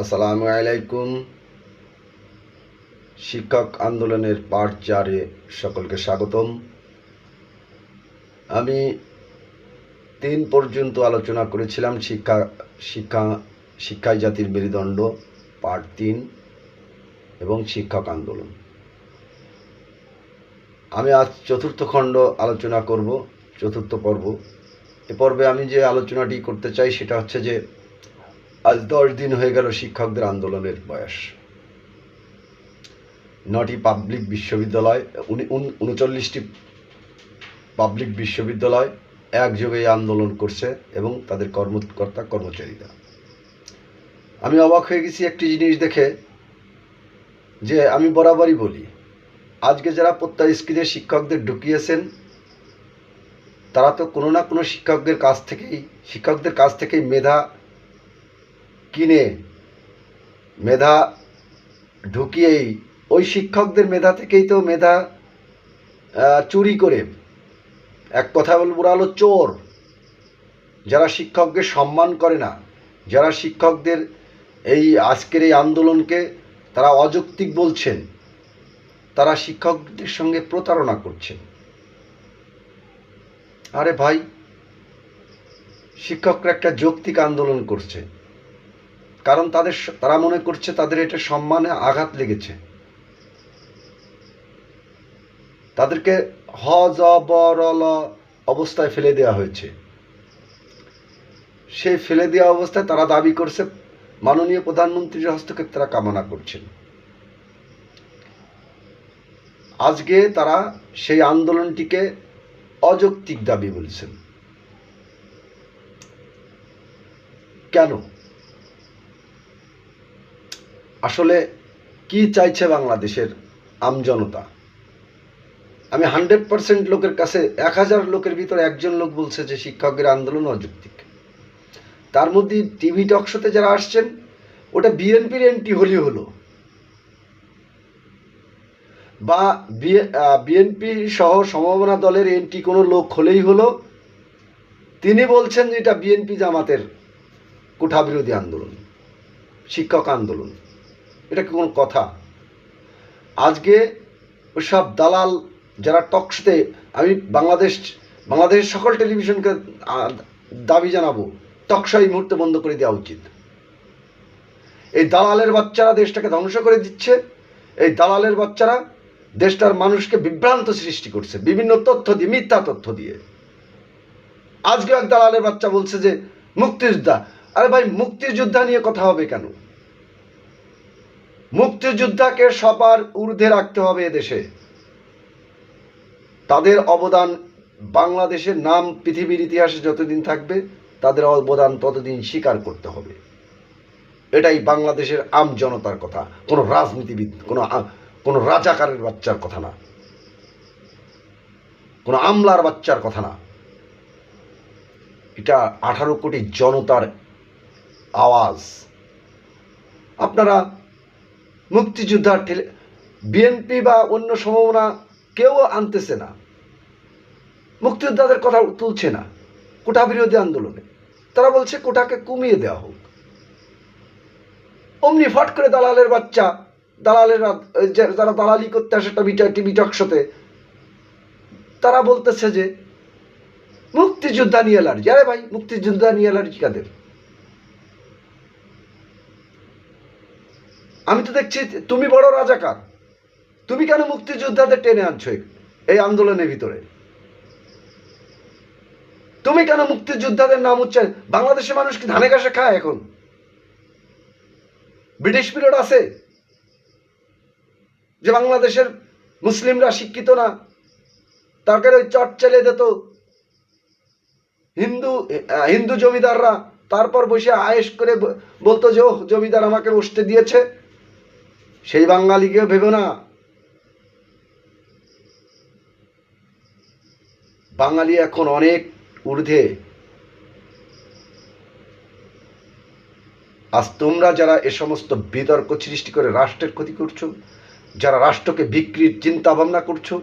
আসসালামু আলাইকুম। শিক্ষক আন্দোলনের পার্ট চারে সকলকে স্বাগতম। আমি তিন পর্যন্ত আলোচনা করেছিলাম শিক্ষা শিক্ষা, শিক্ষাই জাতির মেরুদণ্ড পার্ট তিন এবং শিক্ষক আন্দোলন। আমি আজ চতুর্থ খণ্ড আলোচনা করব, চতুর্থ পর্ব। এ পর্বে আমি যে আলোচনাটি করতে চাই সেটা হচ্ছে যে দশ দিন হয়ে গেল শিক্ষকদের আন্দোলনের বয়স। নটি পাবলিক বিশ্ববিদ্যালয়, উনি উন- উনচল্লিশটি পাবলিক বিশ্ববিদ্যালয় একযোগে আন্দোলন করছে এবং তাদের কর্মকর্তা, কর্মচারীরা। আমি অবাক হয়ে গেছি একটি জিনিস দেখে যে আমি বরাবরই বলি, আজকে যারা প্রত্যয় স্কিলে শিক্ষকদের ঢুকিয়েছেন, তারা তো কোনো না কোনো শিক্ষকদের কাছ থেকেই, শিক্ষকদের কাছ থেকেই মেধা কিনে মেধা ঢুকিয়েই, ওই শিক্ষকদের মেধা থেকেই তো মেধা চুরি করে। এক কথা বলব, ওরা হলো চোর। যারা শিক্ষককে সম্মান করে না, যারা শিক্ষকদের এই আজকের এই আন্দোলনকে তারা অযৌক্তিক বলছেন, তারা শিক্ষকদের সঙ্গে প্রতারণা করছেন। আরে ভাই, শিক্ষকরা একটা যৌক্তিক আন্দোলন করছে। কারণ তাদের তারা মনে করছে তাদের এটা সম্মানে আঘাত লেগেছে। তাদেরকে হ, জ, ব অবস্থায় ফেলে দেওয়া হয়েছে। সেই ফেলে দেওয়া অবস্থায় তারা দাবি করছে, মাননীয় প্রধানমন্ত্রীর হস্তক্ষেপ তারা কামনা করছেন। আজকে তারা সেই আন্দোলনটিকে অযৌক্তিক দাবি বলছেন। কেন? আসলে কি চাইছে বাংলাদেশের আমজনতা আমি হান্ড্রেড পার্সেন্ট লোকের কাছে এক হাজার লোকের ভিতরে একজন লোক বলছে যে শিক্ষকের আন্দোলন অযৌক্তিক। তার মধ্যে টিভি টকশোতে যারা আসছেন, ওটা বিএনপির এন্টি হলি হলো। বা বিএনপি সহ সমমনা দলের এন্টি কোনো লোক হলেই হলো। তিনি বলছেন যে এটা বিএনপি জামাতের কোঠা বিরোধী আন্দোলন, শিক্ষক আন্দোলন। এটা কি কোনো কথা। আজকে ওসব দালাল যারা টকশোতে, আমি বাংলাদেশ, বাংলাদেশের সকল টেলিভিশনকে দাবি জানাব, টকশো এই মুহূর্তে বন্ধ করে দেওয়া উচিত। এই দালালের বাচ্চারা দেশটাকে ধ্বংস করে দিচ্ছে, এই দালালের বাচ্চারা দেশটার মানুষকে বিভ্রান্ত সৃষ্টি করছে, বিভিন্ন তথ্য দিয়ে, মিথ্যা তথ্য দিয়ে। আজকে এক দালালের বাচ্চা বলছে যে, মুক্তিযোদ্ধা, আরে ভাই, মুক্তিযোদ্ধা নিয়ে কথা হবে কেন? মুক্তিযোদ্ধাকে সবার ঊর্ধ্বে রাখতে হবে এদেশে। তাদের অবদান বাংলাদেশের নাম পৃথিবীর ইতিহাসে যতদিন থাকবে, তাদের অবদান ততদিন স্বীকার করতে হবে। এটাই বাংলাদেশের আম জনতার কথা, কোনো রাজনীতিবিদ, কোনো কোনো রাজাকারের বাচ্চার কথা না। কোনো আমলার বাচ্চার কথা না। এটা আঠারো কোটি জনতার আওয়াজ। আপনারা মুক্তিযোদ্ধার ঠেলে বিএনপি বা অন্য সম্ভাবনা কেউ আনতেছে না। মুক্তিযোদ্ধাদের কথা তুলছে না কোটা বিরোধী আন্দোলনে। তারা বলছে কোটাকে কমিয়ে দেওয়া হোক। অমনি ফট করে দালালের বাচ্চা, দালালেরা যারা দালালি করতে আসে টিভি টিভি টকশোতে তারা বলতেছে যে মুক্তিযোদ্ধা নিয়ে অ্যালার্জি আরে ভাই, মুক্তিযোদ্ধা নিয়ে অ্যালার্জি কাদের? আমি তো দেখছি তুমি বড় রাজাকার। তুমি কেন মুক্তিযোদ্ধাদের টেনে আনছো এই- আন্দোলনের ভিতরে? তুমি কেন মুক্তিযোদ্ধাদের নাম উচ্চারণ বাংলাদেশের মানুষ কি ধানে ঘাসে খায় এখন? ব্রিটিশ পিরিয়ড আছে যে বাংলাদেশের মুসলিমরা শিক্ষিত না। তাকে ওই চট চেলে দিত হিন্দু হিন্দু জমিদাররা তারপর বসে আয়েস করে বলতো যে "ওহ, জমিদার আমাকে বসতে দিয়েছে। সেই বাঙালিকেও ভেবে না। বাঙালি এখন অনেক ঊর্ধ্বে। আজ তোমরা যারা এ সমস্ত বিতর্ক সৃষ্টি করে রাষ্ট্রের ক্ষতি করছ, যারা রাষ্ট্রকে বিক্রির চিন্তা ভাবনা করছ,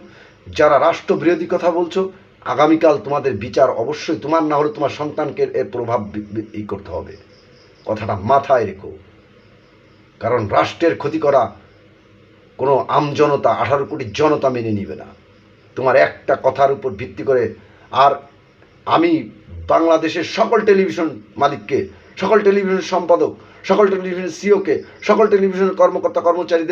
যারা রাষ্ট্র বিরোধী কথা বলছো, আগামীকাল তোমাদের বিচার অবশ্যই তোমার না হলে তোমার সন্তানকে এর প্রভাব ই করতে হবে। কথাটা মাথায় রেখো। কারণ রাষ্ট্রের ক্ষতি করা কোনো আমজনতা আঠারো কোটি জনতা মেনে নিবে না। তোমার একটা কথার উপর ভিত্তি করে আর আমি বাংলাদেশের সকল টেলিভিশন মালিককে, সকল টেলিভিশন সম্পাদক, সকল টেলিভিশন সিওকে, সকল টেলিভিশন কর্মকর্তা কর্মচারীদের